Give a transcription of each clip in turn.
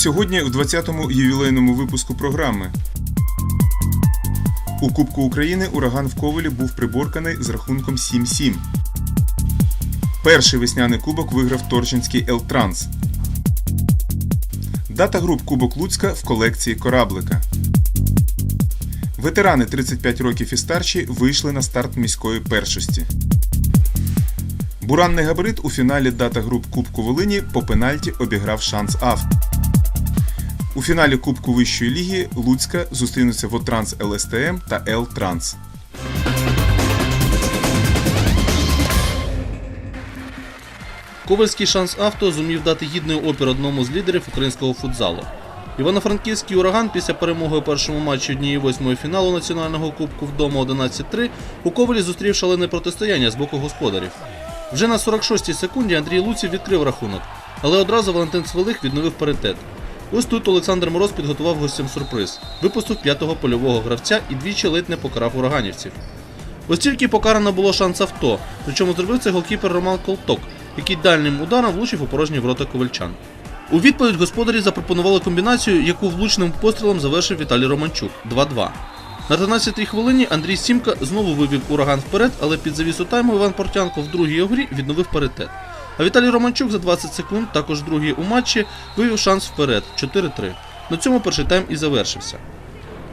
Сьогодні в 20-му ювілейному випуску програми. У Кубку України ураган в Ковелі був приборканий з рахунком 7-7. Перший весняний кубок виграв Торчинський Елтранс. Дата груп Кубок Луцька в колекції кораблика. Ветерани 35 років і старші вийшли на старт міської першості. Буранний габарит у фіналі дата груп Кубку Волині по пенальті обіграв шанс Авто. У фіналі Кубку Вищої ліги Луцька зустрінуться Вотранс ЛСТМ та Л-Транс. Ковальський шанс авто зумів дати гідний опір одному з лідерів українського футзалу. Івано-Франківський ураган після перемоги у першому матчі однієї восьмої фіналу національного кубку вдома 11-3 у Ковалі зустрів шалене протистояння з боку господарів. Вже на 46-й секунді Андрій Луців відкрив рахунок, але одразу Валентин Свалих відновив паритет. Ось тут Олександр Мороз підготував гостям сюрприз. Випустив п'ятого польового гравця і двічі ледь не покарав ураганівців. Ось тільки покарано було шанс авто, причому зробив це голкіпер Роман Колток, який дальнім ударом влучив у порожні ворота ковальчан. У відповідь господарі запропонували комбінацію, яку влучним пострілом завершив Віталій Романчук 2-2. На 13-й хвилині Андрій Сімка знову вивів ураган вперед, але під завісу тайму Іван Портянко в другій грі відновив паритет. А Віталій Романчук за 20 секунд, також другий у матчі, вивів шанс вперед 4-3. На цьому перший тайм і завершився.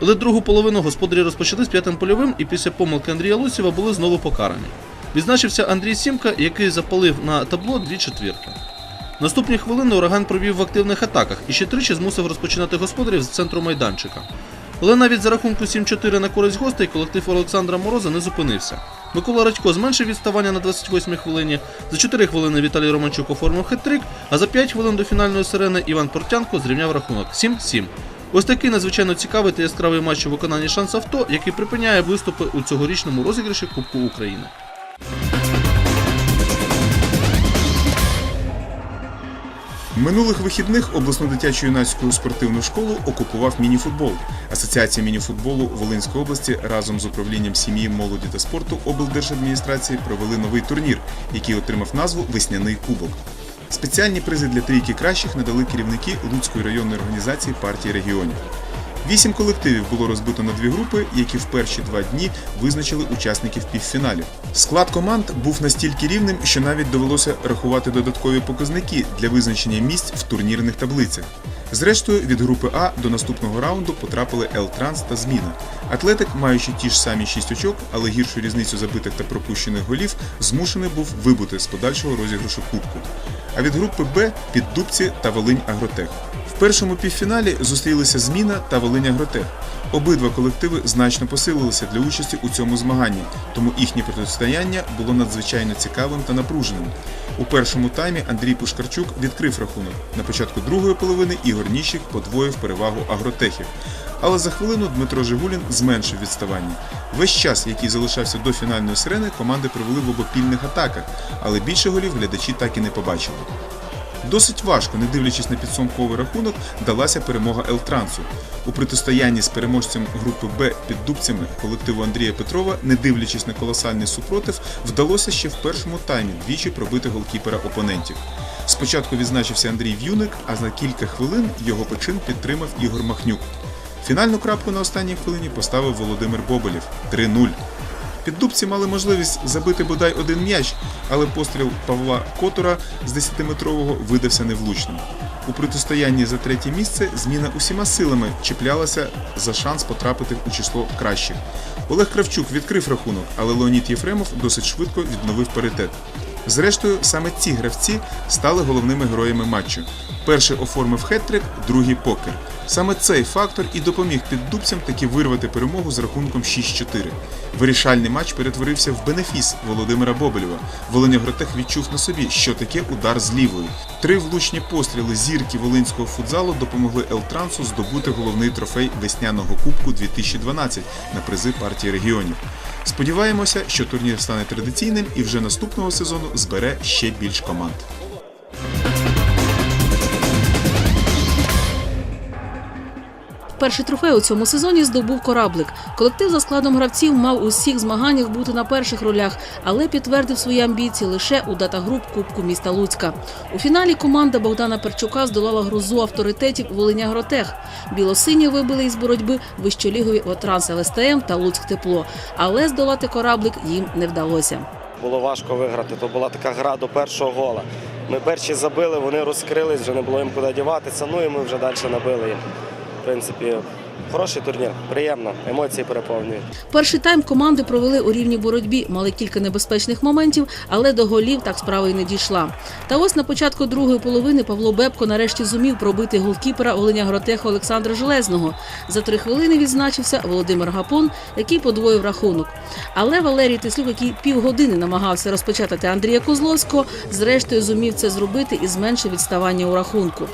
Але другу половину господарі розпочали з п'ятим польовим і після помилки Андрія Лусєва були знову покарані. Відзначився Андрій Сімка, який запалив на табло дві четвірки. Наступні хвилини ураган провів в активних атаках і ще тричі змусив розпочинати господарів з центру майданчика. Але навіть за рахунку 7-4 на користь гостей колектив Олександра Мороза не зупинився. Микола Радько зменшив відставання на 28-й хвилині. За 4 хвилини Віталій Романчук оформив хет-трик, а за 5 хвилин до фінальної сирени Іван Портянко зрівняв рахунок 7-7. Ось такий надзвичайно цікавий та яскравий матч у виконанні шанс авто, який припиняє виступи у цьогорічному розіграші Кубку України. Минулих вихідних обласну дитячу юнацьку спортивну школу окупував мініфутбол. Асоціація мініфутболу Волинської області разом з управлінням сім'ї, молоді та спорту облдержадміністрації провели новий турнір, який отримав назву Весняний кубок. Спеціальні призи для трійки кращих надали керівники Луцької районної організації партії регіонів. Вісім колективів було розбито на дві групи, які в перші два дні визначили учасників півфіналів. Склад команд був настільки рівним, що навіть довелося рахувати додаткові показники для визначення місць в турнірних таблицях. Зрештою, від групи А до наступного раунду потрапили Л-Транс та Зміна. Атлетик, маючи ті ж самі 6 очок, але гіршу різницю забитих та пропущених голів, змушений був вибути з подальшого розіграшу кубку. А від групи Б Піддубці та Волинь Агротех. В першому півфіналі зустрілися Зміна та Волинь Агротех. Обидва колективи значно посилилися для участі у цьому змаганні, тому їхнє протистояння було надзвичайно цікавим та напруженим. У першому таймі Андрій Пушкарчук відкрив рахунок. На початку другої половини Ігор Ніщик подвоїв перевагу агротехів. Але за хвилину Дмитро Жигулін зменшив відставання. Весь час, який залишався до фінальної сирени, команди провели в обопільних атаках, але більше голів глядачі так і не побачили. Досить важко, не дивлячись на підсумковий рахунок, далася перемога Елтрансу. У протистоянні з переможцем групи Б під дубцями колективу Андрія Петрова, не дивлячись на колосальний супротив, вдалося ще в першому таймі двічі пробити голкіпера опонентів. Спочатку відзначився Андрій В'юник, а за кілька хвилин його почин підтримав Ігор Махнюк. Фінальну крапку на останній хвилині поставив Володимир Боболєв 3-0. Піддубці мали можливість забити бодай один м'яч, але постріл Павла Котора з 10-метрового видався невлучним. У протистоянні за третє місце зміна усіма силами чіплялася за шанс потрапити у число кращих. Олег Кравчук відкрив рахунок, але Леонід Єфремов досить швидко відновив паритет. Зрештою, саме ці гравці стали головними героями матчу. Перший оформив хет-трик, другий покер. Саме цей фактор і допоміг піддубцям таки вирвати перемогу з рахунком 6-4. Вирішальний матч перетворився в бенефіс Володимира Бобелєва. Волинягротех відчув на собі, що таке удар з лівої. Три влучні постріли зірки волинського футзалу допомогли Елтрансу здобути головний трофей весняного кубку 2012 на призи партії регіонів. Сподіваємося, що турнір стане традиційним і вже наступного сезону збере ще більш команд. Перший трофей у цьому сезоні здобув кораблик. Колектив за складом гравців мав у всіх змаганнях бути на перших ролях, але підтвердив свої амбіції лише у датагруп Кубку міста Луцька. У фіналі команда Богдана Перчука здолала грозу авторитетів Волиня Гротех. Білосині вибили із боротьби вищолігові Отранс ЛСТМ та Луцьк Тепло, але здолати кораблик їм не вдалося. Було важко виграти. То була така гра до першого гола. Ми перші забили, вони розкрились, вже не було їм куди діватися. Ну і ми вже далі набили їм. В принципі, хороший турнір, приємно, емоції переповнюють. Перший тайм команди провели у рівній боротьбі, мали кілька небезпечних моментів, але до голів так справа й не дійшла. Та ось на початку другої половини Павло Бебко нарешті зумів пробити голкіпера Оленя Гротеха Олександра Железного. За три хвилини відзначився Володимир Гапон, який подвоїв рахунок. Але Валерій Тислюк, який півгодини намагався розпочатати Андрія Козловського, зрештою зумів це зробити і зменшив відставання у рахунку.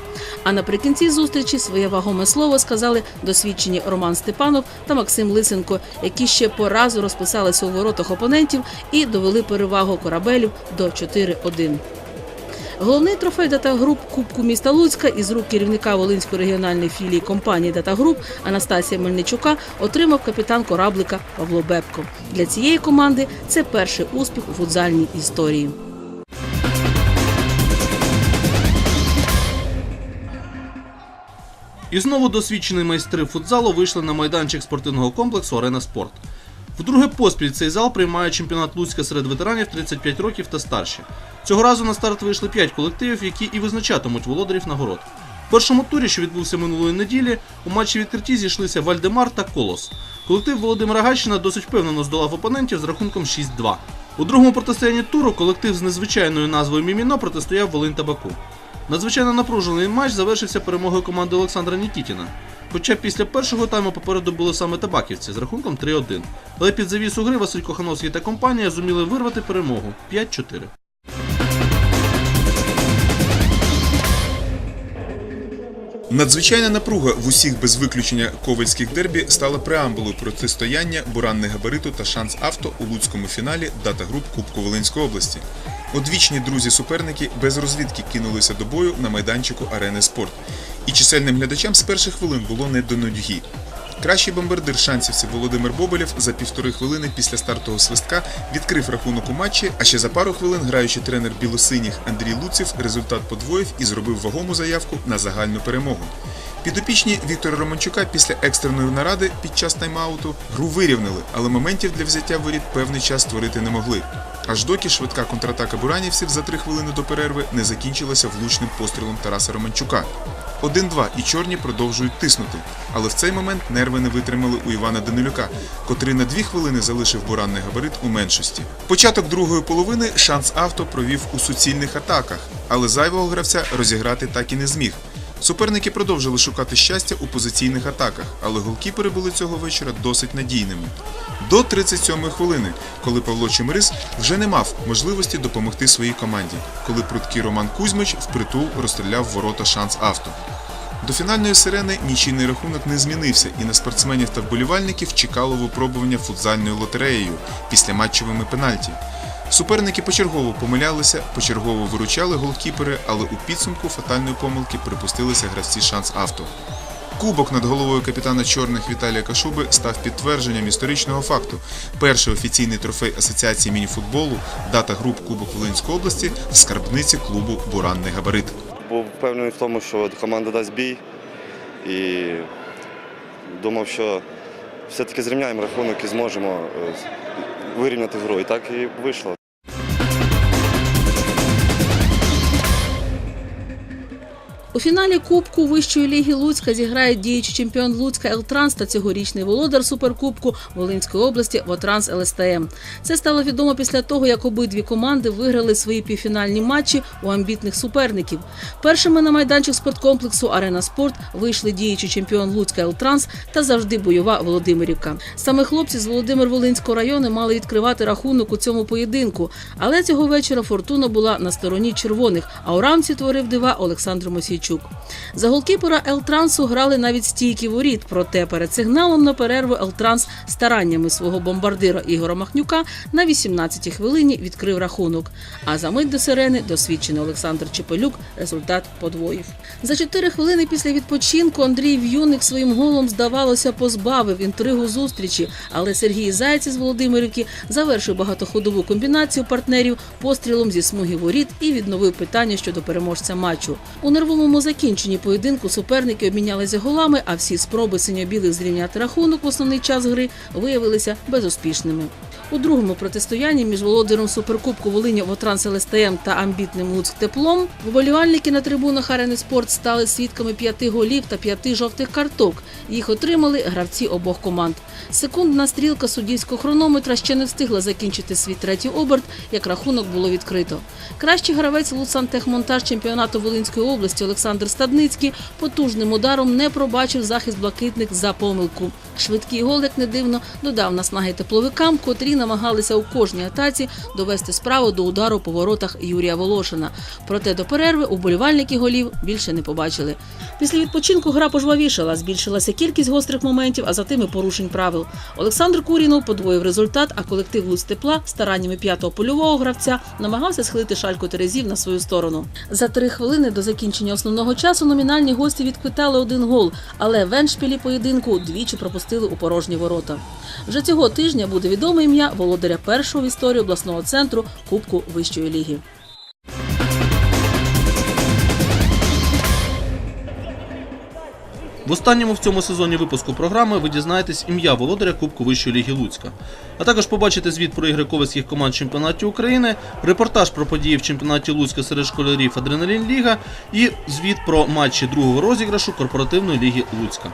А наприкінці зустрічі своє вагоме слово сказали досвідчені Роман Степанов та Максим Лисенко, які ще по разу розписалися у воротах опонентів і довели перевагу корабелів до 4-1. Головний трофей датагруп Кубку міста Луцька із рук керівника Волинської регіональної філії компанії Датагруп Анастасія Мельничука отримав капітан кораблика Павло Бебко. Для цієї команди це перший успіх у футзальній історії. І знову досвідчені майстри футзалу вийшли на майданчик спортивного комплексу Арена Спорт. Вдруге поспіль цей зал приймає чемпіонат Луцька серед ветеранів 35 років та старші. Цього разу на старт вийшли 5 колективів, які і визначатимуть володарів нагород. В першому турі, що відбувся минулої неділі, у матчі відкритті зійшлися Вальдемар та Колос. Колектив Володимира Гащина досить впевнено здолав опонентів з рахунком 6-2. У другому протистоянні туру колектив з незвичайною назвою Міміно протистояв Волинь та Баку. Надзвичайно напружений матч завершився перемогою команди Олександра Нікітіна. Хоча після першого тайму попереду були саме табаківці з рахунком 3-1. Але під завісу гри Василь Кохановський та компанія зуміли вирвати перемогу 5-4. Надзвичайна напруга в усіх без виключення ковальських дербі стала преамбулою протистояння буранне габариту та шанс авто у луцькому фіналі дата груп Кубку Волинської області. Одвічні друзі-суперники без розвідки кинулися до бою на майданчику арени спорт. І чисельним глядачам з перших хвилин було не до нудьги. Кращий бомбардир шансівців Володимир Боболєв за півтори хвилини після стартового свистка відкрив рахунок у матчі, а ще за пару хвилин граючий тренер білосиніх Андрій Луців результат подвоїв і зробив вагому заявку на загальну перемогу. Підопічні Віктора Романчука після екстреної наради під час тайм-ауту гру вирівняли, але моментів для взяття воріт певний час створити не могли. Аж доки швидка контратака буранівців за три хвилини до перерви не закінчилася влучним пострілом Тараса Романчука. 1-2 і чорні продовжують тиснути. Але в цей момент нерви не витримали у Івана Данилюка, котрий на дві хвилини залишив буранний габарит у меншості. Початок другої половини шанс авто провів у суцільних атаках, але зайвого гравця розіграти так і не зміг. Суперники продовжили шукати щастя у позиційних атаках, але голкіпери були цього вечора досить надійними. До 37-ї хвилини, коли Павло Чемирис вже не мав можливості допомогти своїй команді, коли прудкий Роман Кузьмич впритул розстріляв ворота шанс авто. До фінальної сирени нічийний рахунок не змінився, і на спортсменів та вболівальників чекало випробування футзальною лотереєю після матчевими пенальті. Суперники почергово помилялися, почергово виручали голкіпери, але у підсумку фатальної помилки припустилися гравці шанс авто. Кубок над головою капітана чорних Віталія Кашуби став підтвердженням історичного факту. Перший офіційний трофей Асоціації мініфутболу, дата груп Кубок Волинської області в скарбниці клубу Буранний габарит. Був впевнений в тому, що команда дасть бій. І думав, що все-таки зрівняємо рахунок і зможемо е, вирівняти гру. І так і вийшло. У фіналі Кубку Вищої ліги Луцька зіграють діючий чемпіон Луцька Елтранс та цьогорічний володар Суперкубку Волинської області Вотранс ЛСТМ. Це стало відомо після того, як обидві команди виграли свої півфінальні матчі у амбітних суперників. Першими на майданчик спорткомплексу Арена Спорт вийшли діючий чемпіон Луцька Елтранс та завжди бойова Володимирівка. Саме хлопці з Володимир Волинського району мали відкривати рахунок у цьому поєдинку, але цього вечора фортуна була на стороні червоних, а у рамці творив дива Олександр Мосійчук. Мельничук. За голкіпера Елтрансу грали навіть стійки воріт, проте перед сигналом на перерву Елтранс стараннями свого бомбардира Ігора Махнюка на 18-й хвилині відкрив рахунок. А за мить до сирени досвідчений Олександр Чепелюк результат подвоїв. За 4 хвилини після відпочинку Андрій В'юник своїм голом, здавалося, позбавив інтригу зустрічі, але Сергій Зайць із Володимирівки завершив багатоходову комбінацію партнерів пострілом зі смуги воріт і відновив питання щодо переможця матчу. У нервовому закінченні поєдинку суперники обмінялися голами, а всі спроби синьо-білих зрівняти рахунок в основний час гри виявилися безуспішними. У другому протистоянні між володарем суперкубку Волині Вотранс ЛСТМ та амбітним Луцьк теплом вболівальники на трибунах арени спорт стали свідками п'яти голів та п'яти жовтих карток. Їх отримали гравці обох команд. Секундна стрілка суддівського хронометра ще не встигла закінчити свій третій оберт, як рахунок було відкрито. Кращий гравець Луцантехмонтаж чемпіонату Волинської області Олександр Стадницький потужним ударом не пробачив захист блакитник за помилку. Швидкий гол, як не дивно, додав наснаги тепловикам, котрі намагалися у кожній атаці довести справу до удару по воротах Юрія Волошина. Проте до перерви уболівальники голів більше не побачили. Після відпочинку гра пожвавішала, збільшилася кількість гострих моментів, а за тим і порушень правил. Олександр Курінов подвоїв результат, а колектив Луць тепла стараннями п'ятого польового гравця намагався схилити шальку терезів на свою сторону. За три хвилини до закінчення основного часу номінальні гості відквитали один гол, але в еншпілі поєдинку двічі пропустили у порожні ворота. Вже цього тижня буде відоме ім'я володаря першого в історії обласного центру Кубку вищої ліги. В останньому в цьому сезоні випуску програми ви дізнаєтесь ім'я володаря Кубку Вищої ліги Луцька. А також побачите звіт про ігри ковальських команд в чемпіонаті України, репортаж про події в чемпіонаті Луцька серед школярів Адреналін Ліга і звіт про матчі другого розіграшу корпоративної ліги Луцька.